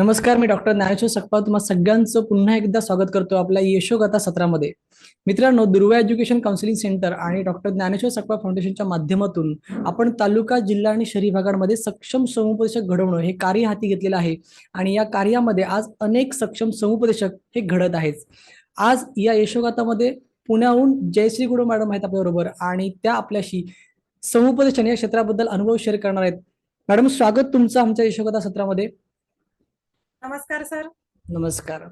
नमस्कार मी डॉक्टर ज्ञानेश्वर सकपाळ. तुम्हा सगळ्यांचं पुन्हा एकदा स्वागत करतो आपल्या यशोगाथा सत्रामध्ये. मित्रांनो दुर्वा एज्युकेशन काउन्सिलिंग सेंटर आणि डॉक्टर ज्ञानेश्वर सकपाळ फाउंडेशनच्या माध्यमातून आपण तालुका जिल्हा आणि शहरी भागांमध्ये सक्षम समुपदेशक घडवणं हे कार्य हाती घेतलेलं आहे. आणि या कार्यामध्ये आज अनेक सक्षम समुपदेशक हे घडत आहेत. आज या यशोगाथामध्ये पुण्याहून जयश्री गुरु मॅडम आहेत आपल्याबरोबर आणि त्या आपल्याशी समुपदेशन या क्षेत्राबद्दल अनुभव शेअर करणार आहेत. मॅडम स्वागत तुमचं आमच्या यशोगाथा सत्रामध्ये. नमस्कार सर. नमस्कार.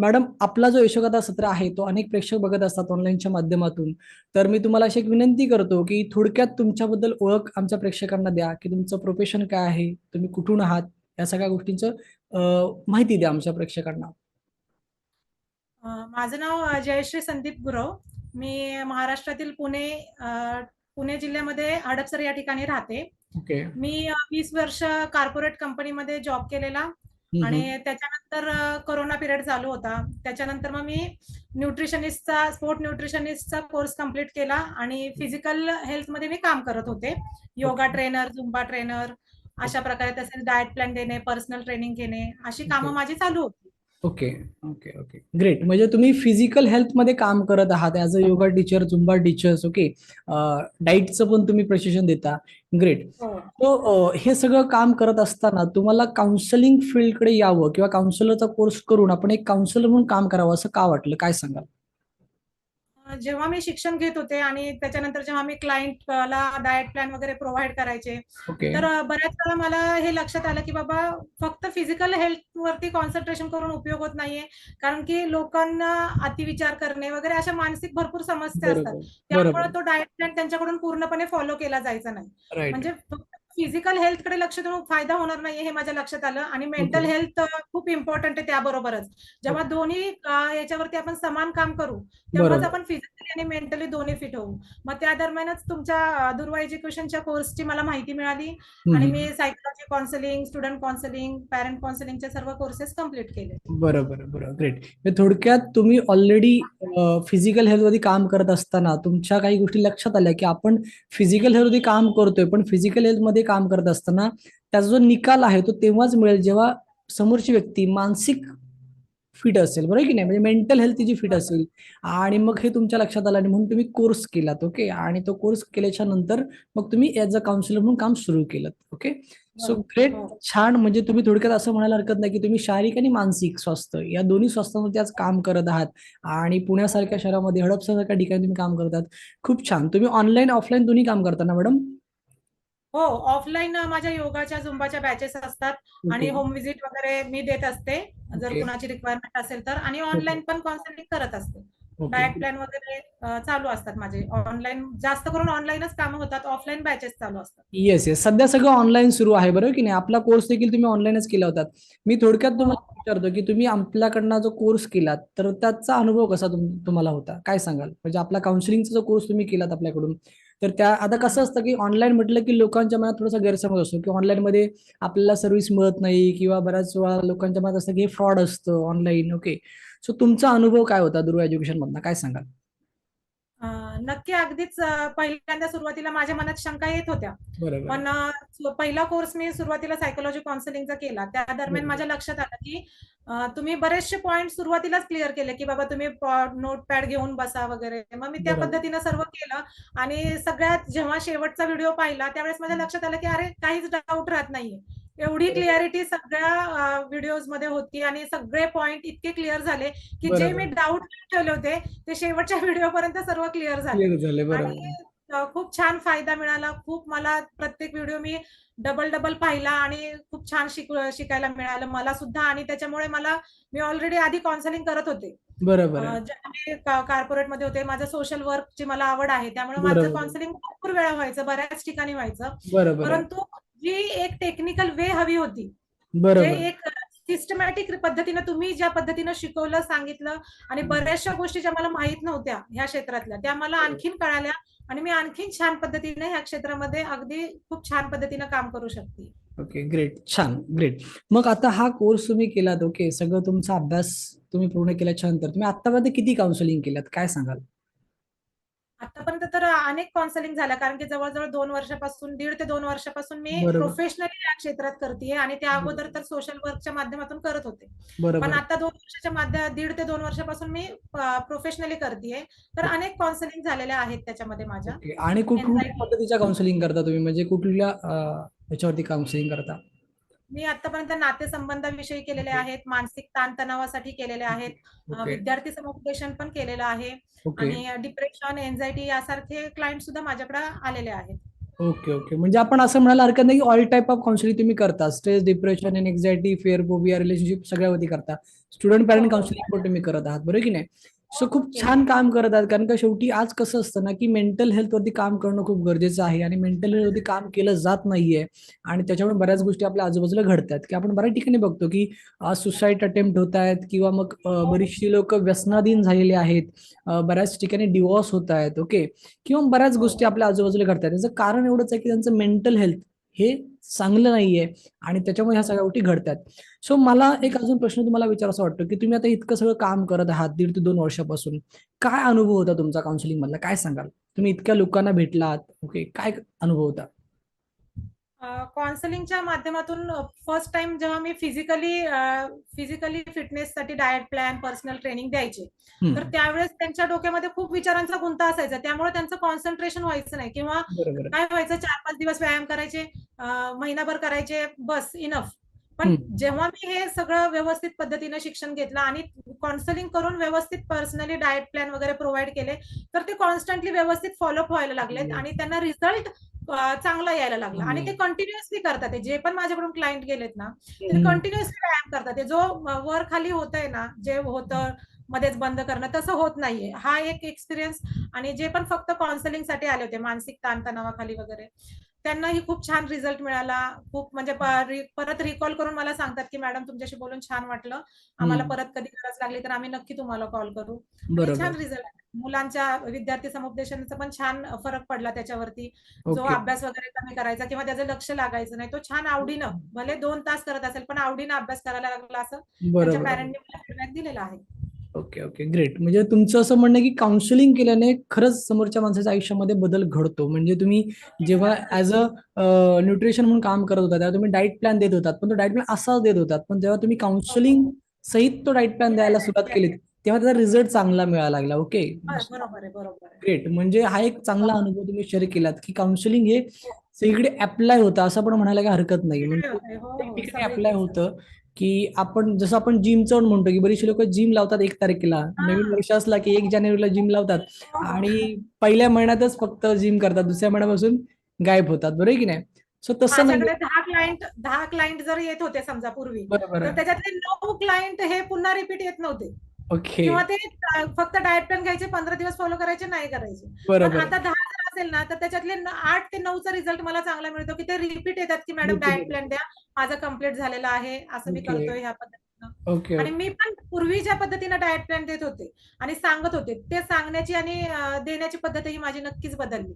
मॅडम आपला जो यशोगाथा सत्र आहे तो अनेक प्रेक्षक बघत असतात ऑनलाईनच्या माध्यमातून. तर मी तुम्हाला अशी एक विनंती करतो की थोडक्यात तुमच्याबद्दल ओळख आमच्या प्रेक्षकांना द्या की तुमचं प्रोफेशन काय आहे तुम्ही कुठून आहात या सगळ्या गोष्टींचं माहिती द्या आमच्या प्रेक्षकांना. माझं नाव जयश्री संदीप गुरव. मी महाराष्ट्रातील पुणे पुणे जिल्ह्यामध्ये हडपसर या ठिकाणी राहते. ओके. मी वीस वर्ष कॉर्पोरेट कंपनीमध्ये जॉब केलेला. आणि त्याच्यानंतर कोरोना पिरियड चालू होता. त्याच्यानंतर मग मी न्यूट्रिशनिस्टचा स्पोर्ट न्यूट्रिशनिस्टचा कोर्स कंप्लीट केला आणि फिजिकल हेल्थमध्ये मी काम करत होते. योगा ट्रेनर झुंबा ट्रेनर अशा प्रकारे तसेच डाएट प्लॅन देणे पर्सनल ट्रेनिंग घेणे अशी कामं. माझी चालू होती. Okay okay okay. ग्रेट म्हणजे तुम्ही फिजिकल हेल्थमध्ये काम करत आहात. As a yoga teacher zumba teachers okay डाईटचं पण तुम्ही प्रशिक्षण देता. ग्रेट हो. तो अ, हे सगळं काम करत असताना तुम्हाला काउन्सिलिंग फील्डकडे यावं किंवा काउन्सिलरचा कोर्स करून आपण एक काउन्सिलर म्हणून काम करावं असं का वाटलं? काय सांगाल? जेव्हा मी शिक्षण घेत होते आणि त्याच्यानंतर जेव्हा मी क्लायंटला डाएट प्लॅन वगैरे प्रोव्हाइड करायचे तर बऱ्याच वेळा मला हे लक्षात आलं की बाबा फक्त फिजिकल हेल्थ वरती कॉन्सन्ट्रेशन करून उपयोग होत नाहीये. कारण की लोकांना अतिविचार करणे वगैरे अशा मानसिक भरपूर समस्या असतात. त्यामुळे तो डाएट प्लॅन त्यांच्याकडून पूर्णपणे फॉलो केला जायचा नाही. म्हणजे फिजिकल हेल्थकडे लक्ष देऊन फायदा होणार नाहीये हे माझ्या लक्षात आलं. आणि मेंटल. हेल्थ खूप इम्पॉर्टंट आहे त्याबरोबरच. जेव्हा दोन्ही याच्यावरती आपण समान काम करू तेव्हाच बरोबर. आपण फिजिकली आणि मेंटली दोन्ही फिट होऊ. मग त्या दरम्यानच तुमच्या दुर्वा एज्युकेशनच्या कोर्सची मला माहिती मिळाली. आणि. मी psychology counselling student counselling parent काउन्सिलिंगचे सर्व कोर्सेस कंप्लीट केले. बरं बरं बरं ग्रेट थोडक्यात तुम्ही ऑलरेडी फिजिकल हेल्थमध्ये काम करत असताना तुमच्या काही गोष्टी लक्षात आल्या की आपण फिजिकल हेल्थमध्ये काम करतोय पण फिजिकल हेल्थमध्ये काम करत असताना त्याचा जो निकाल आहे तो तेव्हाच मिळेल जेव्हा समोरची व्यक्ती मानसिक फिट असेल. बरोबर की नाही? म्हणजे मेंटल हेल्थ तिची फिट असेल. आणि मग हे तुमच्या लक्षात आलं आणि म्हणून तुम्ही कोर्स केलात ओके आणि तो कोर्स केल्याच्यानंतर मग तुम्ही ॲज अ काउन्सिलर म्हणून काम सुरू केलं ओके सो ग्रेट. छान. म्हणजे तुम्ही थोडक्यात असं म्हणायला हरकत नाही की तुम्ही शारीरिक आणि मानसिक स्वास्थ्य या दोन्ही स्वास्थ्यामध्ये आज काम करत आहात. आणि पुण्यासारख्या शहरामध्ये हडपसारख्या ठिकाणी तुम्ही काम करतात. खूप छान. तुम्ही ऑनलाईन ऑफलाईन दोन्ही काम करता ना मॅडम हो ऑफलाईन माझ्या योगाच्या झुंबाच्या बॅचेस असतात आणि होम विजिट वगैरे मी देत असते. जर. कुणाची रिक्वायरमेंट असेल तर आणि ऑनलाईन पण काउन्सिलिंग करत असते. डाएट प्लॅन वगैरे चालू असतात माझे. ऑनलाईन जास्त करून ऑनलाईनच कामं होतात. ऑफलाईन बॅचेस चालू असतात. येस येस सध्या सगळं ऑनलाईन सुरू आहे बरोबर की नाही? आपला कोर्स देखील तुम्ही ऑनलाईनच केला होता मी थोडक्यात तुम्हाला विचारतो की तुम्ही आपल्याकडनं जो कोर्स केलात तर त्याचा अनुभव कसा तुम- तुम्हाला होता? काय सांगाल? म्हणजे आपला काउन्सिलिंगचा जो कोर्स तुम्ही केलात आपल्याकडून तर त्या आता कसं असतं की ऑनलाईन म्हटलं की लोकांच्या मनात थोडासा गैरसमज असतो की ऑनलाईनमध्ये आपल्याला सर्व्हिस मिळत नाही किंवा बऱ्याच वेळा लोकांच्या मनात असतं की हे फ्रॉड असतं ऑनलाईन ओके सो तुमचा अनुभव काय होता दुर्वा एज्युकेशन मधला काय सांगाल? नक्की अगदीच पहिल्यांदा सुरुवातीला माझ्या मनात शंका येत होत्या. पण पहिला कोर्स मी सुरुवातीला सायकोलॉजी काउन्सिलिंगचा केला. त्या दरम्यान. माझ्या लक्षात आलं की तुम्ही बरेचसे पॉईंट सुरुवातीलाच क्लिअर केले की बाबा तुम्ही नोटपॅड घेऊन बसा वगैरे. मग मी त्या. पद्धतीनं सर्व केलं आणि सगळ्यात जेव्हा शेवटचा व्हिडिओ पाहिला त्यावेळेस माझ्या लक्षात आलं की अरे काहीच डाऊट राहत नाहीये. एवढी. क्लिअरिटी सगळ्या व्हिडिओजमध्ये होती आणि सगळे पॉइंट इतके क्लिअर झाले की जे. मी डाऊट ठेवले होते ते शेवटच्या व्हिडिओ पर्यंत सर्व क्लिअर झाले आणि खूप छान फायदा मिळाला खूप मला प्रत्येक व्हिडिओ मी डबल डबल पाहिला आणि खूप छान शिक शिकायला मिळालं मला सुद्धा आणि त्याच्यामुळे मला मी ऑलरेडी आधी काउन्सिलिंग करत होते कॉर्पोरेटमध्ये होते माझं सोशल वर्कची मला आवड आहे त्यामुळे. माझं काउन्सिलिंग भरपूर वेळा व्हायचं बऱ्याच ठिकाणी व्हायचं. परंतु जी एक टेक्निकल वे हवी होती. जे एक सिस्टमॅटिक पद्धतीनं तुम्ही ज्या पद्धतीनं शिकवलं सांगितलं आणि बऱ्याचशा गोष्टी ज्या मला माहीत नव्हत्या ह्या क्षेत्रातल्या त्या मला आणखीन कळाल्या आणि मी आणखीन छान पद्धतीने ह्या क्षेत्रामध्ये अगदी खूप छान पद्धतीनं काम करू शकते. ओके ग्रेट छान ग्रेट मग आता हा कोर्स तुम्ही केलात ओके. सगळं तुमचा अभ्यास तुम्ही पूर्ण केल्याच्यानंतर तुम्ही आतापर्यंत किती काउन्सिलिंग केल्यात? काय सांगाल? आतापर्यंत तर अनेक काउन्सिलिंग झाल्या कारण की जवळजवळ दोन वर्षापासून दीड ते दोन वर्षापासून मी. प्रोफेशनली या क्षेत्रात करतेय आणि त्या अगोदर तर सोशल वर्कच्या माध्यमातून करत होते. पण आता दोन वर्षाच्या माध्य दीड ते दोन वर्षापासून मी प्रोफेशनली करतेय. तर अनेक काउन्सिलिंग झालेल्या आहेत त्याच्यामध्ये माझ्या. आणि कुठल्या. पद्धतीच्या काउन्सिलिंग करता तुम्ही? म्हणजे कुठल्या अं, ह्याच्यावरती काउन्सिलिंग करता? मी आतापर्यंत नातेसंबंधाविषयी केलेले आहेत मानसिक ताणतणावासाठी केलेले आहेत अ, ओके. विद्यार्थी समुपदेशन पण केलेलं आहे ओके. आणि डिप्रेशन एन्झायटी यासारखे क्लायंट सुद्धा माझ्याकडे आलेले आहेत. Okay okay. म्हणजे आपण असं म्हणायला हरकत नाही की ऑल टाईप ऑफ काउन्सिलिंग तुम्ही करता. Stress depression and anxiety fear phobia relationship सगळ्यावरती करता. स्टुडंट पॅरेंट हो. काउन्सिलिंग पण तुम्ही करत आहात. बरोबर की नाही? सो खूप छान काम करत आहेत कारण का शेवटी आज कसं असतं ना की मेंटल हेल्थवरती काम करणं खूप गरजेचं आहे आणि मेंटल हेल्थवरती काम केलं जात नाहीये. आणि त्याच्यामुळे बऱ्याच गोष्टी आपल्या आजूबाजूला घडतात. की आपण बऱ्याच ठिकाणी बघतो की सुसाईड अटेम्प्ट होत आहेत किंवा मग बरीचशी लोक व्यसनाधीन झालेली आहेत. बऱ्याच ठिकाणी डिवॉर्स होत आहेत ओके किंवा बऱ्याच गोष्टी आपल्या आजूबाजूला घडतात. त्याचं कारण एवढंच आहे की त्यांचं मेंटल हेल्थ हे चांगलं नाहीये. आणि त्याच्यामुळे ह्या सगळ्या गोष्टी घडतात. सो मला एक अजून प्रश्न तुम्हाला विचारायचा वाटतो की तुम्ही आता इतकं सगळं काम करत आहात दीड ते दोन वर्षापासून. काय अनुभव होता तुमचा काउन्सिलिंग मधला? काय सांगाल? तुम्ही इतक्या लोकांना भेटलात. ओके काय अनुभव होता? काउन्सिलिंगच्या माध्यमातून फर्स्ट टाइम जेव्हा मी फिजिकली फिजिकली फिटनेससाठी डाएट प्लॅन पर्सनल ट्रेनिंग द्यायचे तर त्यावेळेस त्यांच्या डोक्यामध्ये खूप विचारांचा गुंता असायचा त्यामुळे त्यांचं कॉन्सन्ट्रेशन व्हायचं नाही किंवा काय व्हायचं चार पाच दिवस व्यायाम करायचे महिनाभर करायचे बस इनफ पण. जेव्हा मी हे सगळं व्यवस्थित पद्धतीने शिक्षण घेतलं आणि काउन्सिलिंग करून व्यवस्थित पर्सनली डाएट प्लॅन वगैरे प्रोव्हाइड केले तर ते कॉन्स्टंटली व्यवस्थित फॉलोअप व्हायला लागलेत. आणि त्यांना रिझल्ट चांगला यायला लागला. आणि ते. कंटिन्युअसली करतात ते. जे पण माझ्याकडून क्लायंट गेलेत ना ते. कंटिन्युअसली व्यायाम करतात. जो वर खाली होतंय ना जे होतं मध्येच बंद करणं तसं होत नाहीये. हा एक एक्सपिरियन्स आणि जे पण फक्त काउन्सिलिंगसाठी आले होते मानसिक ताणतणावाखाली वगैरे त्यांनाही खूप छान रिझल्ट मिळाला. खूप म्हणजे परत रिकॉल करून मला सांगतात की मॅडम तुमच्याशी बोलून छान वाटलं. आम्हाला. परत कधी गरज लागली तर आम्ही नक्की तुम्हाला कॉल करू. छान रिझल्ट मुलांच्या विद्यार्थी समुपदेशनाचा पण छान फरक पडला त्याच्यावरती. जो अभ्यास वगैरे कमी करायचा किंवा त्याचं लक्ष लागायचं नाही. तो छान आवडीनं भले दोन तास करत असेल पण आवडीनं अभ्यास करायला लागला असं त्यांच्या पॅरेंटनी मला फीडबॅक दिलेला आहे. Okay okay. ग्रेट म्हणजे तुमचं असं म्हणणं की काउन्सिलिंग केल्याने खरंच समोरच्या माणसाच्या आयुष्यामध्ये बदल घडतो. म्हणजे तुम्ही जेव्हा ऍज अ न्यूट्रिशन म्हणून काम करत होता तेव्हा तुम्ही डाएट प्लॅन देत होतात. पण तो डाएट प्लॅन असाच देत होतात. पण जेव्हा तुम्ही काउन्सिलिंग सहित तो डाएट प्लॅन द्यायला सुरुवात केली तेव्हा त्याचा रिझल्ट चांगला मिळायला लागला. ओके? ग्रेट म्हणजे हा एक चांगला अनुभव तुम्ही शेअर केलात की काउन्सिलिंग हे सगळीकडे अप्लाय होतं असं पण म्हणायला काही हरकत नाही. म्हणजे हो, हो. अप्लाय होतं. की आपण जसं आपण जिमचं म्हणतो की बरीचशी लोक जिम लावतात एक तारखेला. नवीन वर्ष असला की एक जानेवारीला जिम लावतात. हो, आणि पहिल्या महिन्यातच फक्त जिम करतात. दुसऱ्या महिन्यापासून गायब होतात. बरोबर की नाही? सो तसं माझ्याकडे दहा क्लायंट दहा क्लायंट जर येत होते समजा पूर्वी तर त्याच्यातले नऊ क्लायंट हे पुन्हा रिपीट येत नव्हते. ओके किंवा ते फक्त डाएट प्लॅन घ्यायचे पंधरा दिवस फॉलो करायचे नाही करायचे. आता असेल ना तर त्याच्यातले आठ ते नऊचा रिझल्ट मला चांगला मिळतो की ते रिपीट येतात की मॅडम येतात. प्लॅन द्या माझं कंप्लीट झालेलं आहे असं मी. करतोय ह्या पद्धतीनं. आणि मी पण पूर्वी ज्या पद्धतीनं डाएट प्लॅन देत होते आणि सांगत होते ते सांगण्याची आणि देण्याची पद्धत ही माझी नक्कीच बदलली.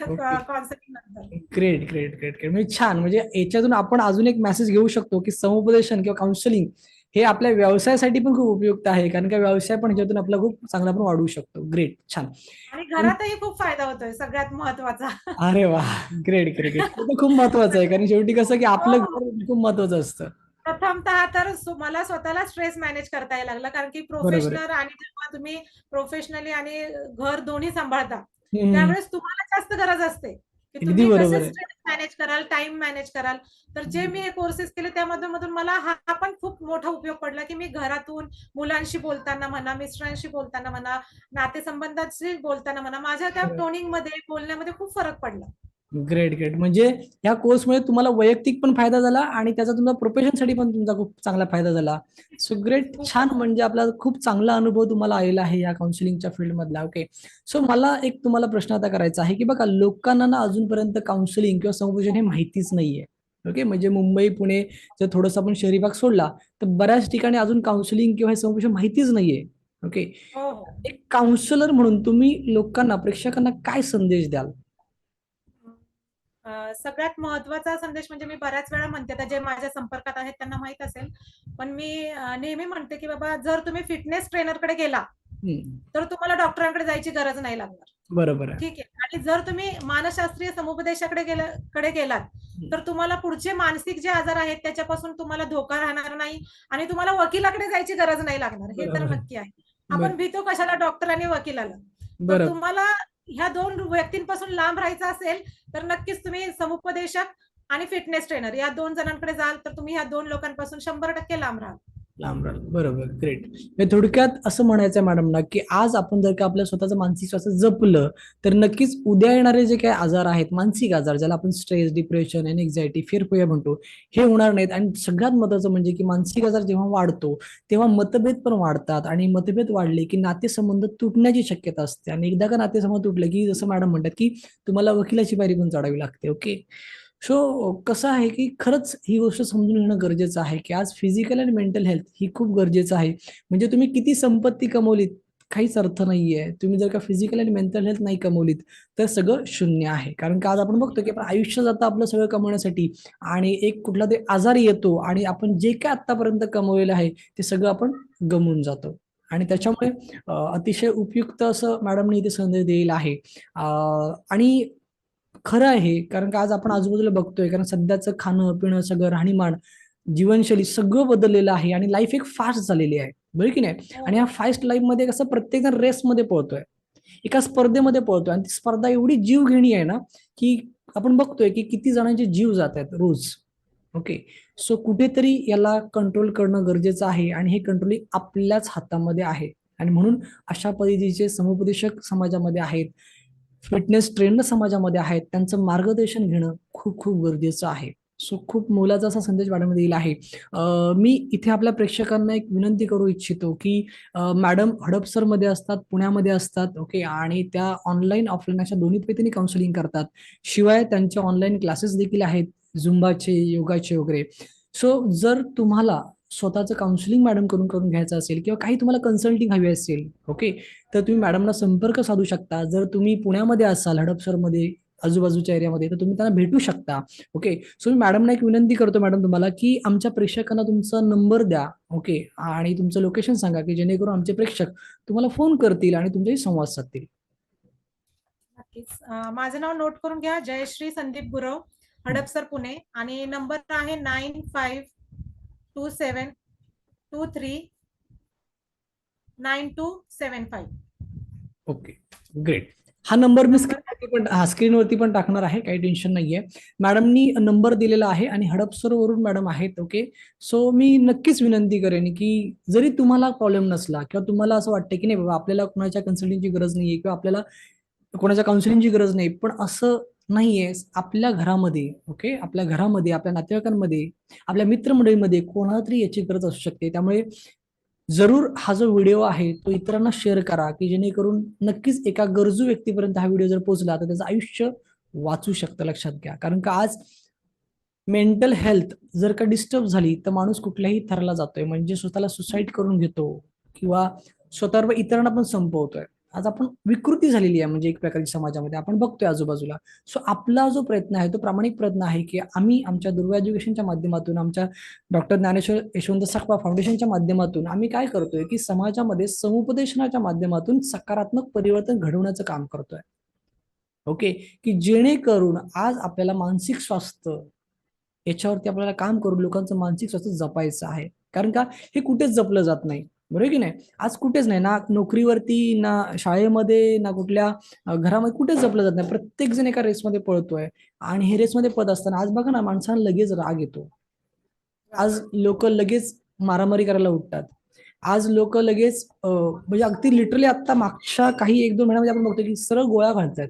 ग्रेट ग्रेट ग्रेट ग्रेट म्हणजे छान. म्हणजे याच्यातून आपण अजून एक मेसेज घेऊ शकतो की समुपदेशन किंवा काउन्सिलिंग हे आपल्या व्यवसायासाठी पण खूप उपयुक्त आहे कारण का व्यवसाय पण ह्याच्यातून आपला खूप चांगला पण वाढवू शकतो. ग्रेट छान. आणि घरातही खूप फायदा होतोय सगळ्यात महत्त्वाचा अरे वा ग्रेट ग्रेट ग्रेट खूप महत्वाचं आहे कारण शेवटी कसं की आपलं घर खूप महत्वाचं असतं. प्रथमतः तर मला स्वतःला स्ट्रेस मॅनेज करता यायला लागला कारण की प्रोफेशनल आणि जेव्हा तुम्ही प्रोफेशनली आणि घर दोन्ही सांभाळता. त्यावेळेस तुम्हाला जास्त गरज असते. की तुम्ही मॅनेज कराल टाइम मॅनेज कराल तर जे मी हे कोर्सेस केले त्यामधून मधून मला हा पण खूप मोठा उपयोग पडला की मी घरातून मुलांशी बोलताना म्हणा मिस्टरांशी बोलताना म्हणा नातेसंबंधाशी बोलताना म्हणा माझ्या त्या बरोबर. टोनिंगमध्ये बोलण्यामध्ये खूप फरक पडला ग्रेट ग्रेट म्हणजे या कोर्समुळे तुम्हाला वैयक्तिक पण फायदा झाला आणि त्याचा तुमचा प्रोफेशनसाठी पण तुमचा खूप चांगला फायदा झाला. सो ग्रेट छान म्हणजे आपला खूप चांगला अनुभव तुम्हाला आलेला आहे या काउन्सिलिंगच्या फील्डमधला ओके सो मला एक तुम्हाला प्रश्न आता करायचा आहे की बघा लोकांना ना अजूनपर्यंत काउन्सिलिंग किंवा समुपदेशन हे माहितीच नाहीये. ओके म्हणजे मुंबई पुणे जर थोडंसं आपण शहरी भाग सोडला तर बऱ्याच ठिकाणी अजून काउन्सिलिंग किंवा हे समुपदेशन माहितीच नाहीये. ओके हो हो. एक काउन्सिलर म्हणून तुम्ही लोकांना प्रेक्षकांना काय संदेश द्याल? सगळ्यात महत्त्वाचा संदेश म्हणजे मी बऱ्याच वेळा म्हणते आता जे माझ्या संपर्कात आहेत त्यांना माहीत असेल. पण मी नेहमी म्हणते की बाबा जर तुम्ही फिटनेस ट्रेनरकडे गेला. तर तुम्हाला डॉक्टरांकडे जायची गरज नाही लागणार. बरोबर ठीक आहे. आणि जर तुम्ही मानसशास्त्रीय समुपदेशाकडे गेला कडे गेलात तर तुम्हाला पुढचे मानसिक जे आजार आहेत त्याच्यापासून तुम्हाला धोका राहणार नाही आणि तुम्हाला वकिलाकडे जायची गरज नाही लागणार. हे तर. नक्की आहे. आपण भीतो कशाला डॉक्टर आणि वकिलाला? तर तुम्हाला ह्या दोन व्यक्तींपासून लांब राहायचं असेल तर नक्कीच तुम्ही समुपदेशक आणि फिटनेस ट्रेनर या दोन जणांकडे जाल तर तुम्ही ह्या दोन लोकांपासून शंभर टक्के लांब राहाल. लांब बरोबर ग्रेट थोडक्यात असं म्हणायचं आहे मॅडमना की आज आपण जर का आपल्या स्वतःचं मानसिक स्वास्थ्य जपलं तर नक्कीच उद्या येणारे जे काही आजार आहेत मानसिक आजार ज्याला आपण स्ट्रेस डिप्रेशन आणि एक्झायटी फेरफोया म्हणतो हे होणार नाहीत. आणि सगळ्यात महत्वाचं म्हणजे की मानसिक आजार जेव्हा वाढतो तेव्हा मतभेद पण वाढतात. आणि मतभेद वाढले की नातेसंबंध तुटण्याची शक्यता असते. आणि एकदा का नातेसंबंध तुटलं की जसं मॅडम म्हणतात की तुम्हाला वकिलाची पायरी पण चढावी लागते ओके सो कसं आहे की खरंच ही गोष्ट समजून घेणं गरजेचं आहे की आज फिजिकल अँड मेंटल हेल्थ ही खूप गरजेचं आहे. म्हणजे तुम्ही किती संपत्ती कमवलीत काहीच अर्थ नाहीये. तुम्ही जर का फिजिकल अँड मेंटल हेल्थ नाही कमवलीत तर सगळं शून्य आहे. कारण का आज आपण बघतो की आपण आयुष्य जातं आपलं सगळं कमवण्यासाठी आणि एक कुठला तरी आजार येतो आणि आपण जे काय आतापर्यंत कमवलेलं आहे ते सगळं आपण गमवून जातो. आणि त्याच्यामुळे अतिशय उपयुक्त असं मॅडमने इथे संदेश दिलेला आहे. आणि खरं आहे कारण का आज आपण आजूबाजूला बघतोय कारण सध्याचं खाणं पिणं सगळं राहणीमान जीवनशैली सगळं बदललेलं आहे आणि लाईफ एक फास्ट झालेली आहे. बरं की नाही? आणि या फास्ट लाईफमध्ये कसं प्रत्येक जण रेसमध्ये पळतोय. एका स्पर्धेमध्ये पळतोय आणि ती स्पर्धा एवढी जीव घेणी आहे ना की आपण बघतोय की किती जणांचे जीव जात आहेत रोज. ओके सो कुठेतरी याला कंट्रोल करणं गरजेचं आहे आणि हे कंट्रोलिंग आपल्याच हातामध्ये आहे. आणि म्हणून अशा पद्धतीचे समुपदेशक समाजामध्ये आहेत. फिटनेस ट्रेनर समाजामध्ये आहेत त्यांचं मार्गदर्शन घेणं खूप खूप गरजेचं आहे. सो खूप मोलाचा असा संदेश मॅडम दिला आहे. मी इथे आपल्या प्रेक्षकांना एक विनंती करू इच्छितो की मॅडम मॅडम हडपसरमध्ये असतात पुण्यामध्ये असतात ओके आणि त्या ऑनलाईन ऑफलाईन अशा दोन्ही पद्धतीने काउन्सिलिंग करतात. शिवाय त्यांचे ऑनलाईन क्लासेस देखील आहेत झुंबाचे योगाचे वगैरे. सो जर तुम्हाला स्वतःचं काउन्सिलिंग मॅडम करून करून घ्यायचं असेल किंवा काही तुम्हाला कन्सल्टिंग हवी असेल ओके तर तुम्ही मॅडमला संपर्क साधू शकता. जर तुम्ही पुण्यामध्ये असाल हडपसरमध्ये आजूबाजूच्या एरियामध्ये तर तुम्ही त्यांना भेटू शकता ओके सो मी मॅडमना एक विनंती करतो मॅडम तुम्हाला की आमच्या प्रेक्षकांना तुमचा नंबर द्या ओके आणि तुमचं लोकेशन सांगा की जेणेकरून आमचे प्रेक्षक तुम्हाला फोन करतील आणि तुमच्याशी संवाद साधतील. नक्कीच. माझं नाव नोट करून घ्या. जयश्री संदीप गुरव हडपसर पुणे. आणि नंबर आहे nine five two seven two three nine two seven five okay great हा नंबर मी स्क्रीनवरती पण हा स्क्रीनवरती पण टाकणार आहे काही टेन्शन नाहीये. मॅडमनी नंबर दिलेला आहे आणि हडपसर वरून मॅडम आहेत ओके सो मी नक्कीच विनंती करेन की जरी तुम्हाला प्रॉब्लेम नसला किंवा तुम्हाला असं वाटतं की नाही बाबा आपल्याला कोणाच्या कन्सल्टिंगची गरज नाहीये किंवा आपल्याला कोणाच्या काउन्सिलिंगची गरज नाही पण असं नाहीये. आपल्या घरामध्ये ओके? आपल्या घरामध्ये आपल्या नातेवाईकांमध्ये आपल्या मित्रमंडळीमध्ये कोणाला तरी याची गरज असू शकते. त्यामुळे जरूर हा जो व्हिडिओ आहे तो इतरांना शेअर करा की जेणेकरून नक्कीच एका गरजू व्यक्तीपर्यंत हा व्हिडिओ जर पोहोचला तर त्याचं आयुष्य वाचू शकतं लक्षात घ्या. कारण का आज मेंटल हेल्थ जर का डिस्टर्ब झाली तर माणूस कुठल्याही थराला जातोय. म्हणजे स्वतःला सुसाईड करून घेतो किंवा स्वतःवर इतरांना पण संपवतोय. आज आपण विकृती झालेली आहे म्हणजे एक प्रकारची समाजामध्ये. आपण बघतोय आजूबाजूला. सो आपला जो प्रयत्न आहे तो प्रामाणिक प्रयत्न आहे की आम्ही आमच्या दुर्गा एज्युकेशनच्या माध्यमातून आमच्या डॉक्टर ज्ञानेश्वर यशवंत सकपा फाउंडेशनच्या माध्यमातून आम्ही काय करतोय की समाजामध्ये समुपदेशनाच्या माध्यमातून सकारात्मक परिवर्तन घडवण्याचं काम करतोय. ओके की जेणेकरून आज आपल्याला मानसिक स्वास्थ्य याच्यावरती आपल्याला काम करून लोकांचं मानसिक स्वास्थ्य जपायचं आहे. कारण का? हे कुठेच जपलं जात नाही. बरोबर की नाही? आज कुठेच नाही. ना नोकरीवरती ना शाळेमध्ये ना कुठल्या घरामध्ये कुठेच जपलं जात नाही. प्रत्येक जण एका रेसमध्ये पळतोय. आणि हे रेसमध्ये पद असताना आज बघा ना माणसांना लगेच राग येतो. आज लोक लगेच मारामारी करायला उठतात. आज लोक लगेच म्हणजे अगदी लिटरली आता मागच्या काही एक दोन महिन्यामध्ये आपण बघतो की सरळ गोळ्या घालतात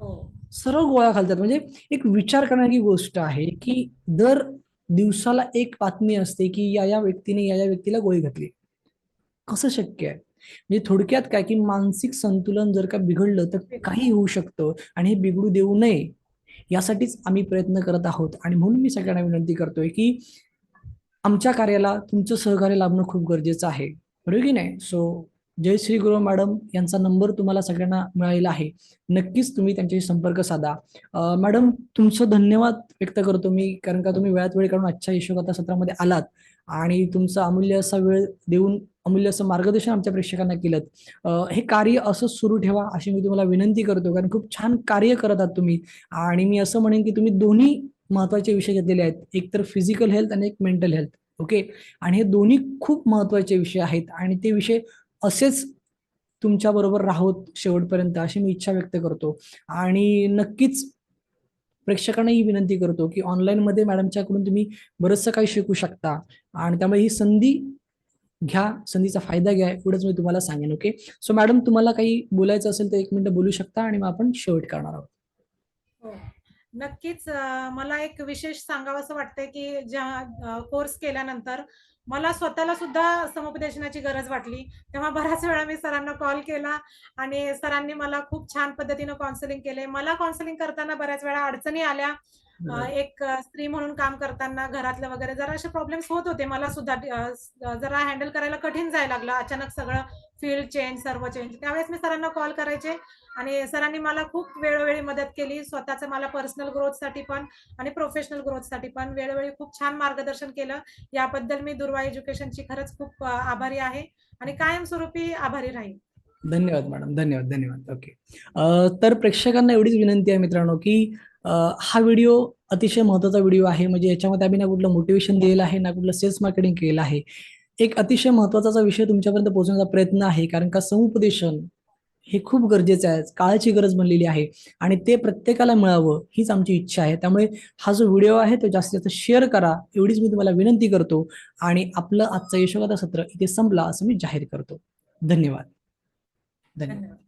हो. सरळ गोळ्या घालतात म्हणजे एक विचार करण्याची गोष्ट आहे की दर दिवसाला एक बातमी असते की या या व्यक्तीने या या व्यक्तीला गोळी घातली. कसं शक्य आहे? म्हणजे थोडक्यात काय की मानसिक संतुलन जर का बिघडलं तर काही होऊ शकतं आणि हे बिघडू देऊ नये यासाठीच आम्ही प्रयत्न करत आहोत. आणि म्हणून मी सगळ्यांना विनंती करतोय की आमच्या कार्याला तुमचं सहकार्य लाभणं खूप गरजेचं आहे. बरोबर की नाही? सो जय श्री गुरु मॅडम यांचा नंबर तुम्हाला सगळ्यांना मिळालेला आहे. नक्कीच तुम्ही त्यांच्याशी संपर्क साधा. मॅडम तुमचं धन्यवाद व्यक्त करतो मी कारण का तुम्ही वेळात वेळ काढून आजच्या यशोगाथा सत्रामध्ये आलात. आणि तुमचा अमूल्य असा वेळ देऊन अमूल्य असं मार्गदर्शन आमच्या प्रेक्षकांना केलं हे कार्य असं सुरू ठेवा अशी मी तुम्हाला विनंती करतो कारण खूप छान कार्य करत आहात तुम्ही. आणि मी असं म्हणेन की तुम्ही दोन्ही महत्त्वाचे विषय घेतलेले आहेत. एक तर फिजिकल हेल्थ आणि एक मेंटल हेल्थ ओके? आणि हे दोन्ही खूप महत्त्वाचे विषय आहेत. आणि ते विषय असेच तुमच्या बरोबर राहोत शेवटपर्यंत अशी मी इच्छा व्यक्त करतो. आणि नक्कीच प्रेक्षकांना ही विनंती करतो की ऑनलाईनमध्ये मॅडमच्याकडून तुम्ही बरंचसं काही शिकू शकता. आणि त्यामुळे ही संधी घ्या संधीचा फायदा घ्या एवढंच मी तुम्हाला सांगेन ओके सो मॅडम तुम्हाला काही बोलायचं असेल तर एक मिनिट बोलू शकता आणि मग आपण शेवट करणार आहोत. हो. नक्कीच मला एक विशेष सांगावंसं वाटतंय की ज्या कोर्स केल्यानंतर मला स्वतःला सुद्धा समुपदेशनाची गरज वाटली. तेव्हा बऱ्याच वेळा मी सरांना कॉल केला आणि सरांनी मला खूप छान पद्धतीनं काउन्सिलिंग केले. मला काउन्सिलिंग करताना बऱ्याच वेळा अडचणी आल्या. एक स्त्री म्हणून काम करताना घरातलं वगैरे जरा असे प्रॉब्लेम्स होत होते. मला सुद्धा जरा हँडल करायला कठीण जायला लागलं. अचानक सगळं फील्ड चेंज सर्व चेंज त्यावेळेस मी सरांना कॉल करायचे आणि सरांनी मला खूप वेळोवेळी मदत केली. स्वतःचं मला पर्सनल ग्रोथसाठी पण आणि प्रोफेशनल ग्रोथसाठी पण वेळोवेळी खूप छान मार्गदर्शन केलं. याबद्दल मी दुर्वा एज्युकेशनची खरंच खूप आभारी आहे आणि कायमस्वरूपी आभारी राहील धन्यवाद मॅडम. धन्यवाद धन्यवाद. ओके. तर प्रेक्षकांना एवढीच विनंती आहे मित्रांनो की हा व्हिडिओ अतिशय महत्त्वाचा व्हिडिओ आहे. म्हणजे याच्यामध्ये आम्ही ना कुठलं मोटिवेशन दिलेलं आहे ना कुठलं सेल्स मार्केटिंग केलेलं आहे. एक अतिशय महत्त्वाचा विषय तुमच्यापर्यंत पोहोचण्याचा प्रयत्न आहे. कारण का समुपदेशन हे खूप गरजेचं आहे. काळाची गरज बनलेली आहे. आणि ते प्रत्येकाला मिळावं हीच आमची इच्छा आहे. त्यामुळे हा जो व्हिडिओ आहे तो जास्तीत जास्त शेअर करा. एवढीच मी तुम्हाला विनंती करतो. आणि आपलं आजचं यशोगाथा सत्र इथे संपला असं मी जाहीर करतो. धन्यवाद. धन्यवाद.